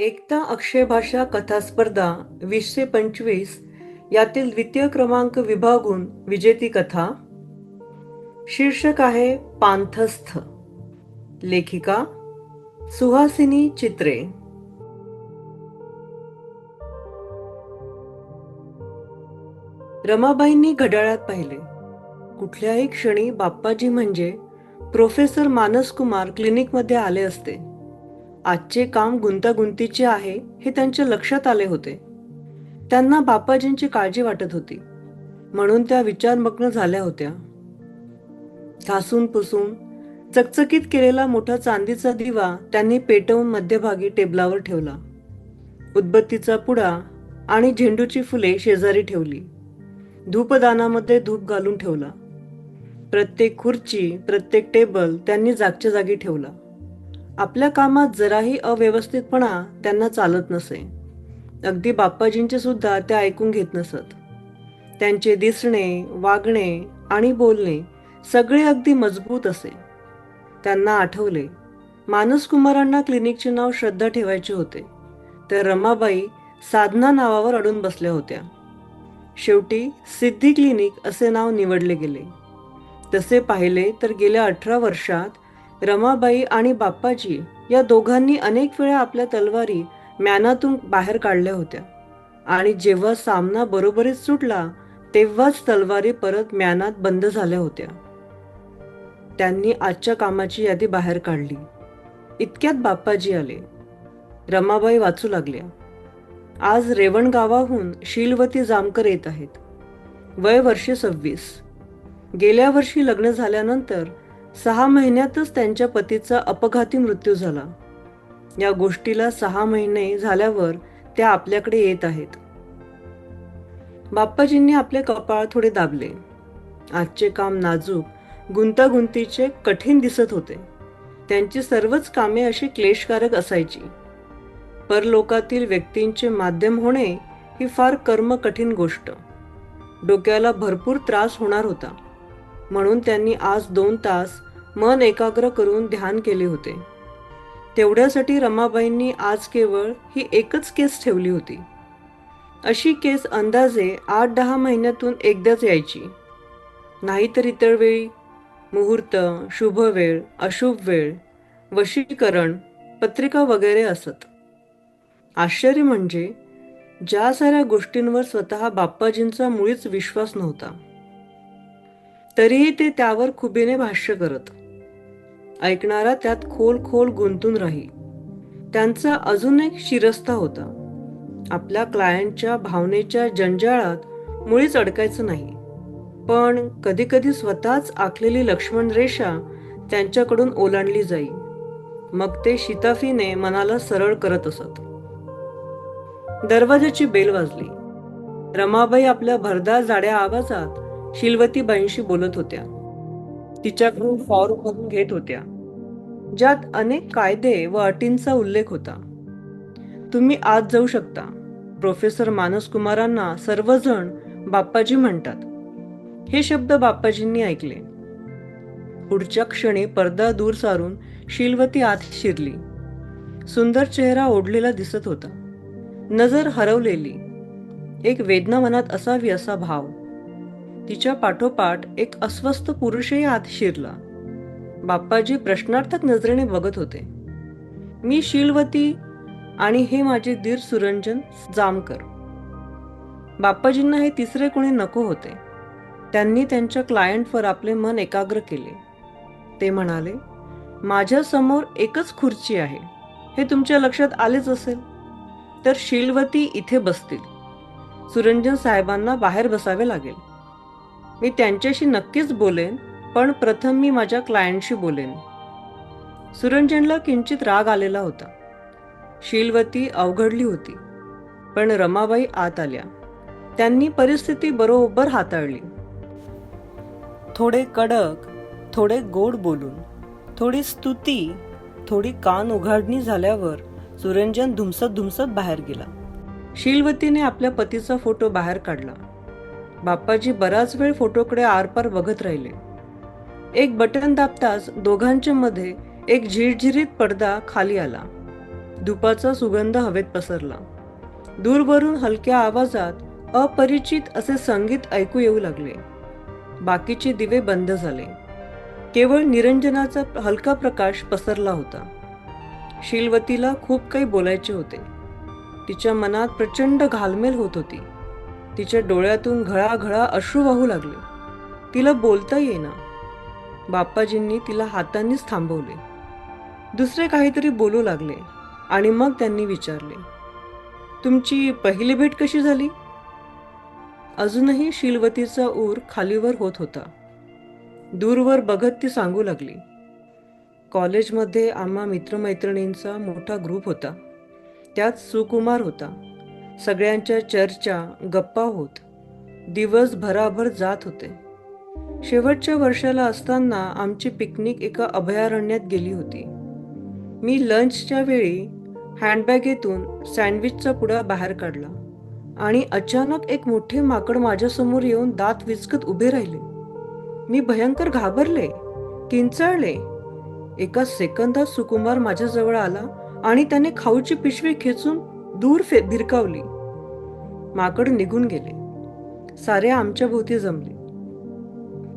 एकता अक्षय भाषा कथा स्पर्धा वीसशे पंचवीस यातील द्वितीय क्रमांक विभागून विजेती कथा. शीर्षक आहे पांथस्थ लेखिका सुहासिनी चित्रे. रमाबाईंनी घड्याळात पाहिले. कुठल्याही क्षणी बाप्पाजी म्हणजे प्रोफेसर मानस कुमार क्लिनिकमध्ये आले असते. आजचे काम गुंतागुंतीचे आहे हे त्यांच्या लक्षात आले होते. त्यांना बापाजींची काळजी वाटत होती. म्हणून त्या विचारमग्न झाल्या होत्या. घासून पुसून चकचकीत केलेला मोठा चांदीचा दिवा त्यांनी पेटवून मध्यभागी टेबलावर ठेवला. उदबत्तीचा पुडा आणि झेंडूची फुले शेजारी ठेवली. धूपदानामध्ये धूप घालून ठेवला. प्रत्येक खुर्ची प्रत्येक टेबल त्यांनी जागच्या जागी ठेवला. आपल्या कामात जराही अव्यवस्थितपणा त्यांना चालत नसे. अगदी बाप्पाजींचे सुद्धा ते ऐकून घेत नसत. त्यांचे दिसणे वागणे आणि बोलणे सगळे अगदी मजबूत असे. त्यांना आठवले मानस कुमारांना क्लिनिकचे नाव श्रद्धा ठेवायचे होते. तर रमाबाई साधना नावावर अडून बसल्या होत्या. शेवटी सिद्धी क्लिनिक असे नाव निवडले गेले. तसे पाहिले तर गेल्या अठरा वर्षात रमाबाई आणि बाप्पाजी या दोघांनी अनेक वेळा आपल्या तलवारी म्यानातून बाहेर काढल्या होत्या. आणि जेव्हा सामना बरोबरीत सुटला तेव्हाच तलवारी परत म्यानात बंद झाल्या होत्या. त्यांनी आजच्या कामाची यादी बाहेर काढली. इतक्यात बाप्पाजी आले. रमाबाई वाचू लागल्या. आज रेवण गावाहून शीलवती जामकर येत आहेत. वय वर्षे सव्वीस. गेल्या वर्षी लग्न झाल्यानंतर सहा महिन्यातच त्यांच्या पतीचा अपघाती मृत्यू झाला. या गोष्टीला सहा महिने झाल्यावर त्या आपल्याकडे येत आहेत. बाप्पाजींनी आपले कपाळ थोडे दाबले. आजचे काम नाजूक गुंतागुंतीचे कठीण दिसत होते. त्यांची सर्वच कामे अशी क्लेशकारक असायची. परलोकातील व्यक्तींचे माध्यम होणे ही फार कर्म कठीण गोष्ट. डोक्याला भरपूर त्रास होणार होता. म्हणून त्यांनी आज दोन तास मन एकाग्र करून ध्यान केले होते. तेवढ्यासाठी रमाबाईंनी आज केवळ ही एकच केस ठेवली होती. अशी केस अंदाजे आठ दहा महिन्यातून एकदाच यायची. नाहीतर इतर वेळी मुहूर्त शुभ वेळ अशुभ वेळ वशीकरण पत्रिका वगैरे असत. आश्चर्य म्हणजे ज्या साऱ्या गोष्टींवर स्वतः बाप्पाजींचा मुळीच विश्वास नव्हता. तरीही ते त्यावर खुबीने भाष्य करत. ऐकणारा त्यात खोल खोल गुंतून राही त्यांचा अजून एक शिरस्ता होता. आपल्या क्लायंटच्या भावनेच्या जंजाळात मुळीच अडकायचं नाही. पण कधीकधी स्वतःच आखलेली लक्ष्मण रेषा त्यांच्याकडून ओलांडली जाई मग ते शिताफीने मनाला सरळ करत असत. दरवाजाची बेल वाजली. रमाबाई आपल्या भरदार जाड्या आवाजात शिलवतीबाईंशी बोलत होत्या. तिच्याकडून फॉर्म करून घेत होत्या. ज्यात अनेक कायदे व अटींचा उल्लेख होता. तुम्ही आज जाऊ शकता. प्रोफेसर मानस कुमारांना सर्वजण बाप्पाजी म्हणतात. हे शब्द बाप्पाजींनी ऐकले. पुढच्या क्षणी पडदा दूर सारून शिलवती आत शिरली. सुंदर चेहरा ओढलेला दिसत होता. नजर हरवलेली. एक वेदना मनात असावी असा भाव. तिच्या पाठोपाठ एक अस्वस्थ पुरुषही आत शिरला. बाप्पाजी प्रश्नार्थक नजरेने बघत होते. मी शीलवती आणि हे माझे दीर सुरंजन जामकर. बाप्पाजींना हे तिसरे कोणी नको होते. त्यांनी त्यांच्या क्लायंटवर आपले मन एकाग्र केले. ते म्हणाले माझ्यासमोर एकच खुर्ची आहे. हे तुमच्या लक्षात आलेच असेल. तर शीलवती इथे बसतील. सुरंजन साहेबांना बाहेर बसावे लागेल. मी त्यांच्याशी नक्कीच बोलेन पण प्रथम मी माझ्या क्लायंटशी बोलेन. सुरंजनला किंचित राग आलेला होता. शीलवती अवघडली होती पण रमाबाई आत आल्या. त्यांनी परिस्थिती बरोबर हाताळली. थोडे कडक थोडे गोड बोलून थोडी स्तुती थोडी कान उघाडणी झाल्यावर सुरंजन धुमसत धुमसत बाहेर गेला. शीलवतीने आपल्या पतीचा फोटो बाहेर काढला. बाप्पाजी बराच वेळ फोटोकडे आरपार बघत राहिले. एक बटन दाबताच दोघांच्या मध्ये एक झिरझिरीत पडदा खाली आला. धुपाचा सुगंध हवेत पसरला. दूरवरून हलक्या आवाजात अपरिचित असे संगीत ऐकू येऊ लागले. बाकीचे दिवे बंद झाले. केवळ निरंजनाचा हलका प्रकाश पसरला होता. शीलवतीला खूप काही बोलायचे होते. तिच्या मनात प्रचंड घालमेल होत होती. तिच्या डोळ्यातून घळाघळा अश्रू वाहू लागले. तिला बोलता येईना. बाप्पाजींनी तिला हातांनीच थांबवले. दुसरे काहीतरी बोलू लागले आणि मग त्यांनी विचारले तुमची पहिली भेट कशी झाली? अजूनही शीलवतीचा ऊर खालीवर होत होता. दूरवर बघत ती सांगू लागली कॉलेजमध्ये आम्हा मित्रमैत्रिणींचा मोठा ग्रुप होता. त्यात सुकुमार होता. सगळ्यांच्या चर्चा गप्पा होत. दिवस भराभर जात होते. शेवटच्या वर्षाला असताना आमची पिकनिक एका अभयारण्यात गेली होती. मी लंचच्या वेळी हँडबॅगेतून सँडविचचा पुडा बाहेर काढला आणि अचानक एक मोठे माकड माझ्यासमोर येऊन दात विचकत उभे राहिले. मी भयंकर घाबरले किंचाळले. एका सेकंदात सुकुमार माझ्याजवळ आला आणि त्याने खाऊची पिशवी खेचून दूर फे भिरकावली. माकड निघून गेले. सारे आमच्या भोवती जमले.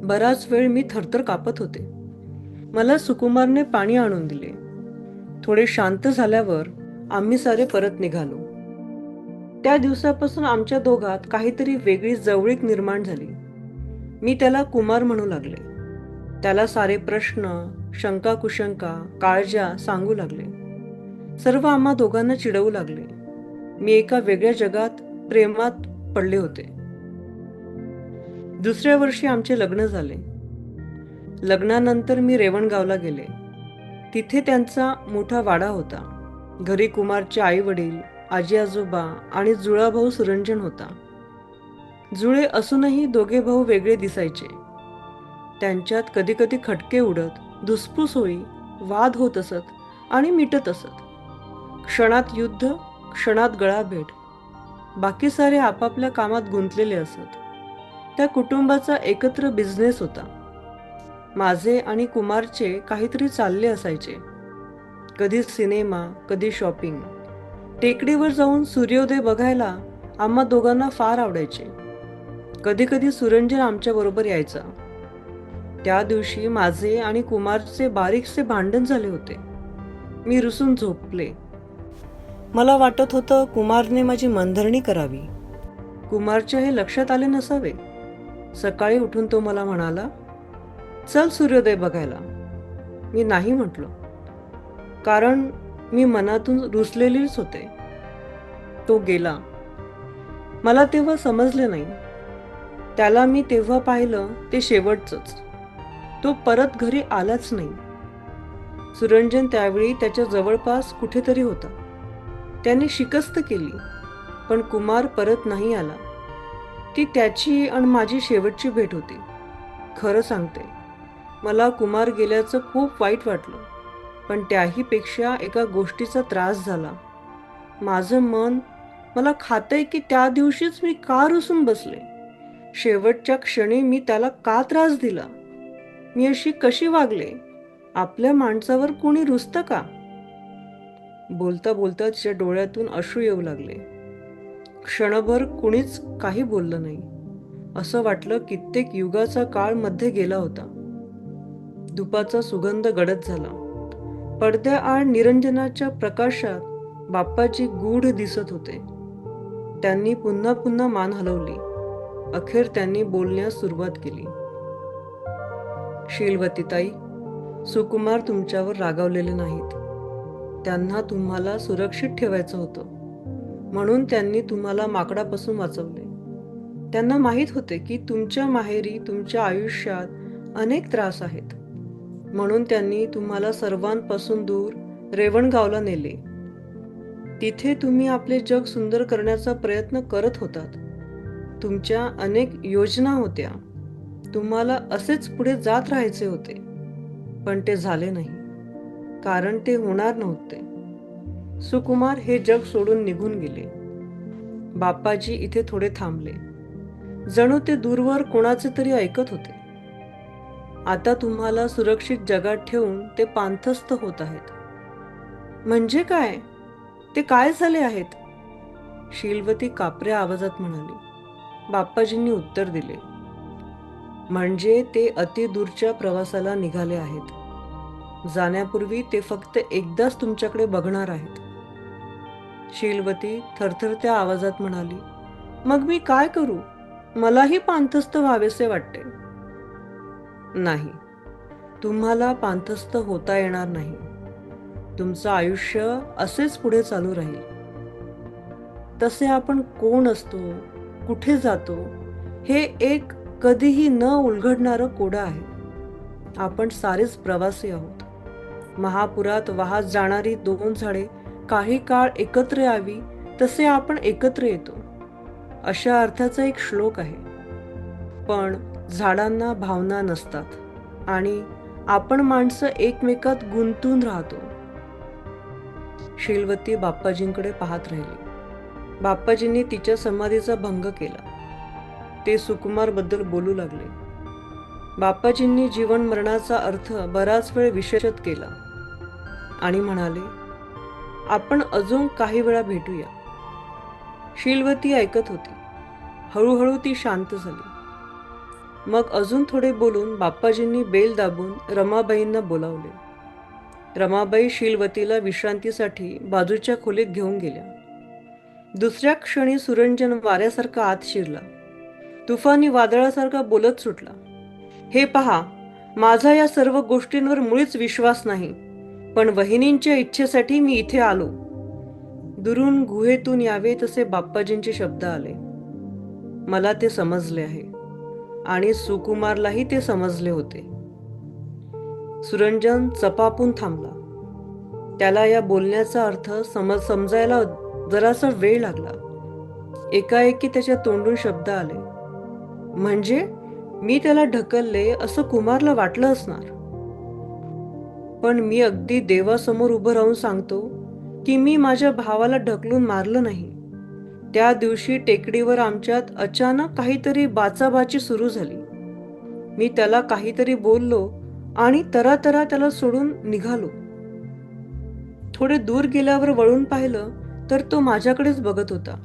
बराच वेळ मी थरथर कापत होते. मला सुकुमारने पाणी आणून दिले. थोडे शांत झाल्यावर आम्ही सारे परत निघालो. त्या दिवसापासून आमच्या दोघात काहीतरी वेगळी जवळीक निर्माण झाली. मी त्याला कुमार म्हणू लागले. त्याला सारे प्रश्न शंका कुशंका काळज्या सांगू लागले. सर्व आम्हा दोघांना चिडवू लागले. मी एका वेगळ्या जगात प्रेमात पडले होते. दुसऱ्या वर्षी आमचे लग्न झाले. लग्नानंतर मी रेवणगावला गेले. तिथे त्यांचा मोठा वाडा होता. घरी कुमारचे आई वडील आजी आजोबा आणि जुळा भाऊ सुरंजन होता. जुळे असूनही दोघे भाऊ वेगळे दिसायचे. त्यांच्यात कधी कधी खटके उडत धुसफूस होई वाद होत असत आणि मिटत असत. क्षणात युद्ध क्षणात गळाभेट बाकी सारे आपापल्या कामात गुंतलेले असत. त्या कुटुंबाचा एकत्र बिझनेस होता. माझे आणि कुमारचे काहीतरी चालले असायचे. कधी सिनेमा कधी शॉपिंग टेकडीवर जाऊन सूर्योदय बघायला आम्हा दोघांना फार आवडायचे. कधी कधी सुरंजन आमच्याबरोबर यायचा. त्या दिवशी माझे आणि कुमारचे बारीकसे भांडण झाले होते. मी रुसून झोपले. मला वाटत होतं कुमारने माझी मनधरणी करावी. कुमारच्या हे लक्षात आले नसावे. सकाळी उठून तो मला म्हणाला चल सूर्योदय बघायला. मी नाही म्हटलो कारण मी मनातून रुसलेलीच होते. तो गेला. मला तेव्हा समजले नाही. त्याला मी तेव्हा पाहिलं ते शेवटचंच. तो परत घरी आलाच नाही. सुरंजन त्यावेळी त्याच्या जवळपास कुठेतरी होता. त्याने शिकस्त केली पण कुमार परत नाही आला. ती त्याची आणि माझी शेवटची भेट होती. खरं सांगते मला कुमार गेल्याचं खूप वाईट वाटलं पण त्याहीपेक्षा एका गोष्टीचा त्रास झाला. माझं मन मला खातंय की त्या दिवशीच मी का रुसून बसले. शेवटच्या क्षणी मी त्याला का त्रास दिला? मी अशी कशी वागले? आपल्या माणसावर कोणी रुसतं का? बोलता बोलता तिच्या डोळ्यातून अश्रू येऊ लागले. क्षणभर कुणीच काही बोललं नाही. असं वाटलं कित्येक युगाचा काळमध्ये गेला होता. दुपाचा सुगंध गडद झाला. पडद्याआड निरंजनाच्या प्रकाशात बाप्पाची गूढ दिसत होते. त्यांनी पुन्हा पुन्हा मान हलवली. अखेर त्यांनी बोलण्यास सुरुवात केली. शीलवतीताई सुकुमार तुमच्यावर रागावलेले नाहीत. त्यांना तुम्हाला सुरक्षित ठेवायचं होतं. म्हणून त्यांनी तुम्हाला माकडापासून वाचवले. त्यांना माहीत होते की तुमच्या माहेरी तुमच्या आयुष्यात अनेक त्रास आहेत. म्हणून त्यांनी तुम्हाला सर्वांपासून दूर रेवणगावला नेले. तिथे तुम्ही आपले जग सुंदर करण्याचा प्रयत्न करत होतात. तुमच्या अनेक योजना होत्या. तुम्हाला असेच पुढे जात राहायचे होते. पण ते झाले नाही. कारण ते होणार नव्हते. सुकुमार हे जग सोडून निघून गेले. बाप्पाजी इथे थोडे थांबले. जणू ते दूरवर कोणाचे तरी ऐकत होते. आता तुम्हाला सुरक्षित जगात ठेवून ते पांथस्थ होत आहेत. म्हणजे काय? ते काय झाले आहेत? शीलवती कापऱ्या आवाजात म्हणाली. बाप्पाजींनी उत्तर दिले. म्हणजे ते अतिदूरच्या प्रवासाला निघाले आहेत. जाण्यापूर्वी ते फक्त एकदाच तुमच्याकडे बघणार आहेत. शीलवती थरथरत्या आवाजात म्हणाली मग मी काय करू? मलाही पांथस्थ व्हावेसे वाटते. नाही. तुम्हाला पांथस्थ होता येणार नाही. तुमचं आयुष्य असेच पुढे चालू राहील. तसे आपण कोण असतो? कुठे जातो? हे एक कधीही न उलगडणारं कोडं आहे. आपण सारेच प्रवासी आहोत. महापुरात वाहत जाणारी दोन झाडे काही काळ एकत्र यावी तसे आपण एकत्र येतो. अशा अर्थाचा एक श्लोक आहे. पण झाडांना भावना नसतात आणि आपण माणसं एकमेकात गुंतून राहतो. शीलवती बाप्पाजींकडे पाहत राहिली. बाप्पाजींनी तिच्या समाधीचा भंग केला. ते सुकुमारबद्दल बोलू लागले. बाप्पाजींनी जीवन मरणाचा अर्थ बराच वेळ विशेषत केला. आणि म्हणाले आपण अजून काही वेळा भेटूया. शीलवती ऐकत होती. हळूहळू ती शांत झाली. मग अजून थोडे बोलून बाप्पाजींनी बेल दाबून रमाबाईंना बोलावले. रमाबाई शीलवतीला विश्रांतीसाठी बाजूच्या खोलीत घेऊन गेल्या. दुसऱ्या क्षणी सुरंजन वाऱ्यासारखा आत शिरला. तुफानी वादळासारखा बोलत सुटला. हे पहा माझा या सर्व गोष्टींवर मुळीच विश्वास नाही. पण वहिनींच्या इच्छेसाठी मी इथे आलो. दुरून गुहेतून यावे तसे बाप्पाजींचे शब्द आले. मला ते समजले आहे आणि सुकुमारलाही ते समजले होते. सुरंजन चपापून थांबला. त्याला या बोलण्याचा अर्थ समज समजायला जरासा वेळ लागला. एकाएकी त्याच्या तोंडून शब्द आले. म्हणजे? मी त्याला ढकलले असं कुमारला वाटलं असणार? पण मी अगदी देवासमोर उभं राहून सांगतो की मी माझ्या भावाला ढकलून मारलं नाही. त्या दिवशी टेकडीवर आमच्यात अचानक काहीतरी बाचाबाची सुरू झाली. मी त्याला काहीतरी बोललो आणि तरातरा त्याला सोडून निघालो. थोडे दूर गेल्यावर वळून पाहिलं तर तो माझ्याकडेच बघत होता.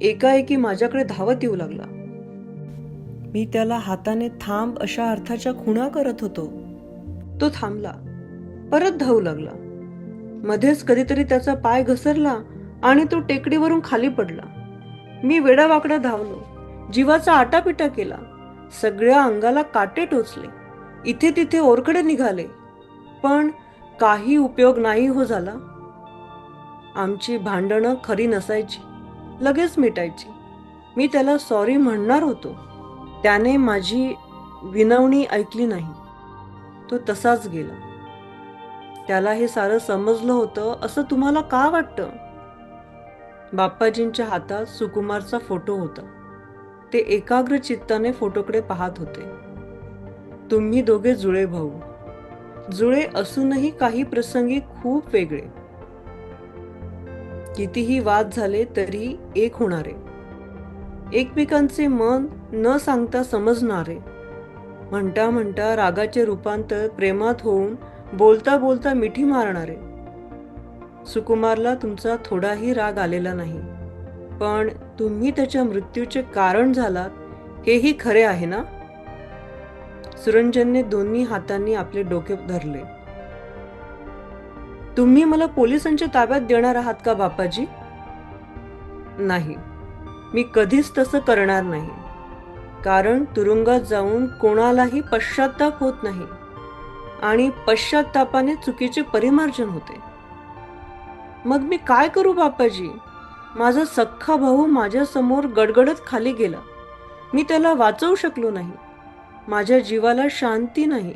एकाएकी माझ्याकडे धावत येऊ लागला. मी त्याला हाताने थांब अशा अर्थाच्या खुणा करत होतो. तो थांबला. परत धावू लागला. मध्येच कधीतरी त्याचा पाय घसरला आणि तो टेकडीवरून खाली पडला. मी वेडावाकडा धावलो. जीवाचा आटापिटा केला. सगळ्या अंगाला काटे टोचले. इथे तिथे ओरकडे निघाले. पण काही उपयोग नाही हो झाला. आमची भांडणं खरी नसायची. लगेच मिटायची. मी त्याला सॉरी म्हणणार होतो. त्याने माझी विनवणी ऐकली नाही. तो तसाच गेला. त्याला हे सारं समजलं होतं असं तुम्हाला का वाटतं? बाप्पाजींच्या हातात सुकुमारचा फोटो होता. ते एकाग्र चित्ताने फोटोकडे पाहत होते. तुम्ही दोघे जुळे भाऊ. जुळे असूनही काही प्रसंगी खूप वेगळे. कितीही वाद झाले तरी एक होणारे. एकमेकांचे मन न सांगता समजणारे. म्हणता म्हणता रागाचे रूपांतर प्रेमात होऊन बोलता बोलता मिठी मारणारे. सुकुमारला तुमचा थोडाही राग आलेला नाही. पण तुम्ही त्याच्या मृत्यूचे कारण झालात हेही खरे आहे ना? सुरंजनने दोन्ही हातांनी आपले डोके धरले. तुम्ही मला पोलिसांच्या ताब्यात देणार आहात का बापाजी नाही. मी कधीच तसं करणार नाही. कारण तुरुंगात जाऊन कोणालाही पश्चाताप होत नाही. आणि पश्चातापाने चुकीचे परिमार्जन होते. मग मी काय करू बापाजी माझा सख्खा भाऊ माझ्यासमोर गडगडत खाली गेला. मी त्याला वाचवू शकलो नाही. माझ्या जीवाला शांती नाही.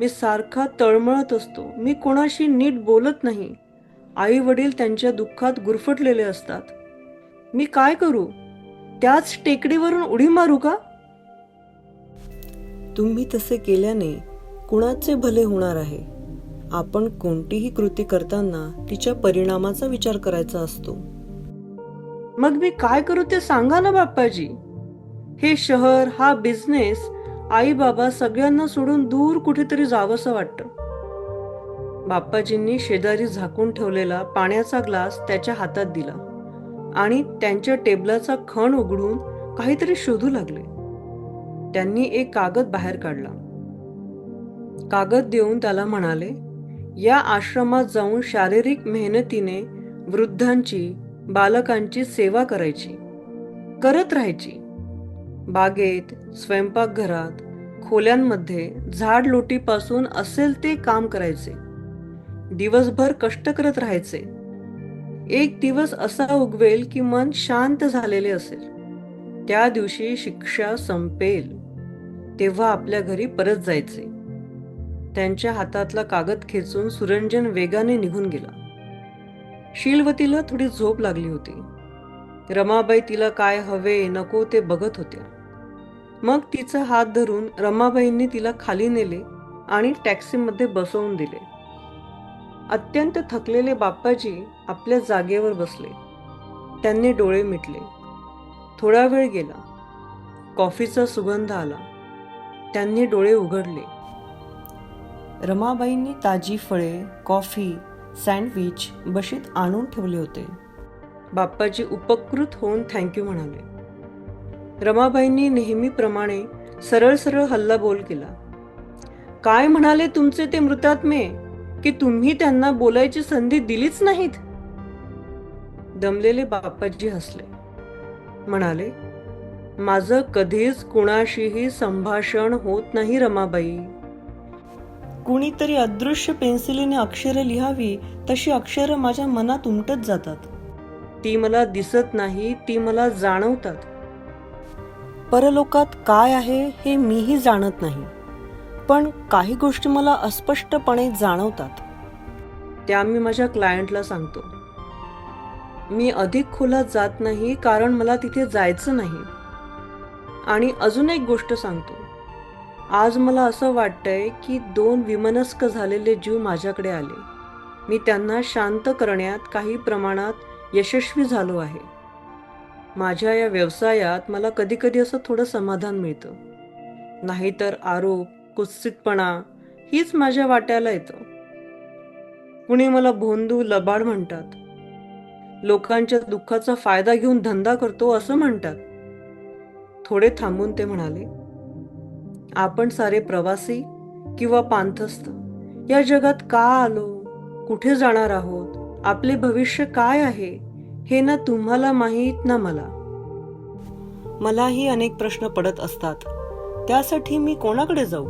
मी सारखा तळमळत असतो. मी कोणाशी नीट बोलत नाही. आई वडील त्यांच्या दुःखात गुरफटलेले असतात. मी काय करू? त्याच टेकडीवरून उडी मारू का? तुम्ही तसे केल्याने कुणाचे भले होणार आहे? आपण कोणतीही कृती करताना तिच्या परिणामाचा विचार करायचा असतो. मग मी काय करू ते सांगा ना बाप्पाजी. हे शहर हा बिझनेस आई बाबा सगळ्यांना सोडून दूर कुठेतरी जावंसं वाटतं. बाप्पाजींनी शेजारी झाकून ठेवलेला पाण्याचा ग्लास त्याच्या हातात दिला आणि त्यांच्या टेबलाचा खण उघडून काहीतरी शोधू लागले. त्यांनी एक कागद बाहेर काढला. कागद देऊन त्याला म्हणाले या आश्रमात जाऊन शारीरिक मेहनतीने वृद्धांची बालकांची सेवा करायची करत राहायची. बागेत स्वयंपाकघरात खोल्यांमध्ये झाड लोटीपासून असेल ते काम करायचे. दिवसभर कष्ट करत राहायचे. एक दिवस असा उगवेल की मन शांत झालेले असेल. त्या दिवशी शिक्षा संपेल. तेव्हा आपल्या घरी परत जायचे. त्यांच्या हातातला कागद खेचून सुरंजन वेगाने निघून गेला. शीलवतीला थोडी झोप लागली होती. रमाबाई तिला काय हवे नको ते बघत होत्या. मग तिचा हात धरून रमाबाईंनी तिला खाली नेले आणि टॅक्सीमध्ये बसवून दिले. अत्यंत थकलेले बाप्पाजी आपल्या जागेवर बसले. त्यांनी डोळे मिटले. थोडा वेळ गेला. कॉफीचा सुगंध आला. त्यांनी डोळे उघडले. रमाबाईंनी ताजी फळे कॉफी सँडविच बशीत आणून ठेवले होते. बाप्पाजी उपकृत होऊन थँक्यू म्हणाले. रमाबाईंनी नेहमीप्रमाणे सरळ सरळ हल्ला बोल केला. काय म्हणाले तुमचे ते मृतात्मे? की तुम्ही त्यांना बोलायची संधी दिलीच नाहीत? दमलेले बाप्पाजी हसले. म्हणाले माझं कधीच कुणाशीही संभाषण होत नाही रमाबाई. कुणीतरी अदृश्य पेन्सिलीने अक्षरं लिहावी तशी अक्षरं माझ्या मनात उमटत जातात. ती मला दिसत नाही ती मला जाणवतात. परलोकात काय आहे हे मीही जाणत नाही पण काही गोष्टी मला अस्पष्टपणे जाणवतात. त्या मी माझ्या क्लायंटला सांगतो. मी अधिक खोलात जात नाही कारण मला तिथे जायचं नाही. आणि अजून एक गोष्ट सांगतो. आज मला असं वाटतंय की दोन विमनस्क झालेले जीव माझ्याकडे आले. मी त्यांना शांत करण्यात काही प्रमाणात यशस्वी झालो आहे. माझ्या या व्यवसायात मला कधीकधी असं थोडं समाधान मिळतं. नाहीतर आरोप कुत्सितपणा हीच माझ्या वाट्याला येतं. कुणी मला भोंदू लबाड म्हणतात. लोकांच्या दुःखाचा फायदा घेऊन धंदा करतो असं म्हणतात. थोडे थांबून ते म्हणाले आपण सारे प्रवासी किंवा पांथस्थ या जगात का आलो? कुठे जाणार आहोत? आपले भविष्य काय आहे? हे ना तुम्हाला माहीत ना मला. मलाही अनेक प्रश्न पडत असतात. त्यासाठी मी कोणाकडे जाऊ?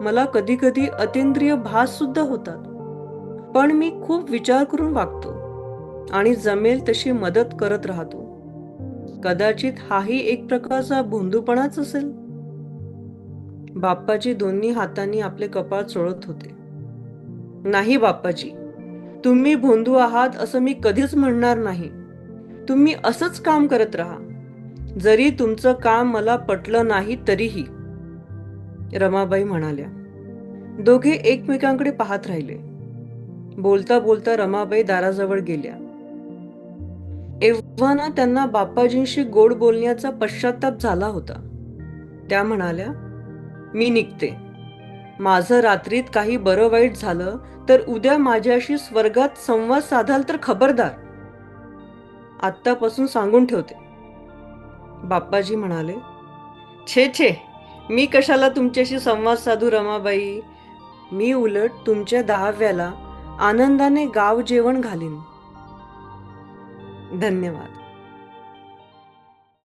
मला कधी कधी अतिंद्रिय भास सुद्धा होतात. पण मी खूप विचार करून वागतो आणि जमेल तशी मदत करत राहतो. कदाचित हाही एक प्रकारचा भोंदूपणाच असेल. बाप्पाजी दोन्ही हातांनी आपले कपाळ चोळत होते. नाही बाप्पाजी तुम्ही भोंदू आहात असं मी कधीच म्हणणार नाही. तुम्ही असंच काम करत राहा. जरी तुमचं काम मला पटलं नाही तरीही. रमाबाई म्हणाल्या. दोघे एकमेकांकडे पाहत राहिले. बोलता बोलता रमाबाई दाराजवळ गेल्या. एव्हाना त्यांना बाप्पाजींशी गोड बोलण्याचा पश्चाताप झाला होता. त्या म्हणाल्या मी निघते. माझं रात्रीत काही बरं वाईट झालं तर उद्या माझ्याशी स्वर्गात संवाद साधाल तर खबरदार. आत्तापासून सांगून ठेवते. बाप्पाजी म्हणाले छे छे मी कशाला तुमच्याशी संवाद साधू रमाबाई? मी उलट तुमच्या दहाव्याला आनंदाने गाव जेवण घालीन. धन्यवाद.